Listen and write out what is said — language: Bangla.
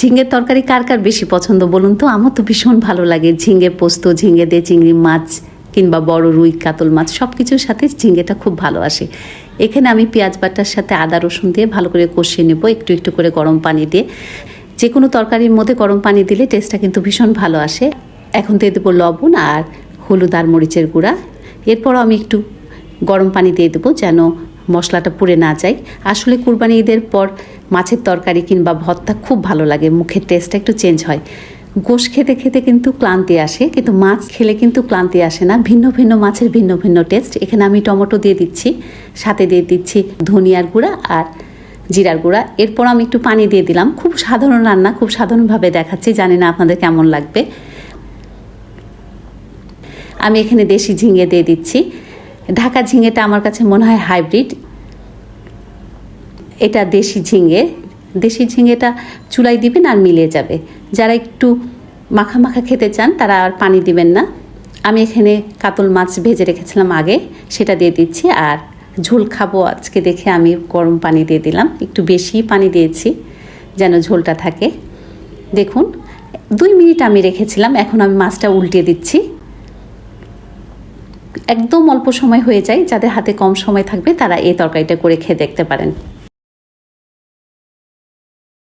ঝিঙের তরকারি কার কার বেশি পছন্দ বলুন তো? আমার তো ভীষণ ভালো লাগে। ঝিঙে পোস্ত, ঝিঙে দিয়ে চিংড়ি মাছ কিংবা বড় রুই, কাতল মাছ সব কিছুর সাথে ঝিঙেটা খুব ভালো আসে। এখানে আমি পেঁয়াজ বাটার সাথে আদা, রসুন দিয়ে ভালো করে কষিয়ে নেব একটু একটু করে গরম পানি দিয়ে। যে কোনো তরকারির মধ্যে গরম পানি দিলে টেস্টটা কিন্তু ভীষণ ভালো আসে। এখন দিয়ে দেবো লবণ আর হলুদ আর মরিচের গুঁড়া। এরপরও আমি একটু গরম পানি দিয়ে দেবো যেন মশলাটা পুড়ে না যায়। আসলে কুরবানি ঈদের পর মাছের তরকারি কিংবা ভর্তা খুব ভালো লাগে, মুখের টেস্টটা একটু চেঞ্জ হয়। গোশ খেতে খেতে কিন্তু ক্লান্তি আসে, কিন্তু মাছ খেলে কিন্তু ক্লান্তি আসে না। ভিন্ন ভিন্ন মাছের ভিন্ন ভিন্ন টেস্ট এখানে আমি টমেটো দিয়ে দিচ্ছি, সাথে দিয়ে দিচ্ছি ধনিয়ার গুঁড়া আর জিরার গুঁড়া। এরপর আমি একটু পানি দিয়ে দিলাম। খুব সাধারণ রান্না, খুব সাধারণভাবে দেখাচ্ছি, জানি না আপনাদের কেমন লাগবে। আমি এখানে দেশি ঝিঙে দিয়ে দিচ্ছি। ঢাকা ঝিঙেটা আমার কাছে মনে হয় হাইব্রিড এটা দেশি ঝিঙে। দেশি ঝিঙেটা চুলাই দিবেন আর মিলিয়ে যাবে। যারা একটু মাখা মাখা খেতে চান, তারা আর পানি দিবেন না। আমি এখানে কাতল মাছ ভেজে রেখেছিলাম আগে, সেটা দিয়ে দিচ্ছি। আর ঝোল খাব আজকে দেখে আমি গরম পানি দিয়ে দিলাম। একটু বেশি পানি দিয়েছি যেন ঝোলটা থাকে। দেখুন, দুই মিনিট আমি রেখেছিলাম, এখন আমি মাছটা উল্টিয়ে দিচ্ছি। একদম অল্প সময় হয়ে যায়, যাদের হাতে কম সময় থাকবে, তারা এই তরকারিটা করে খেয়ে দেখতে পারেন।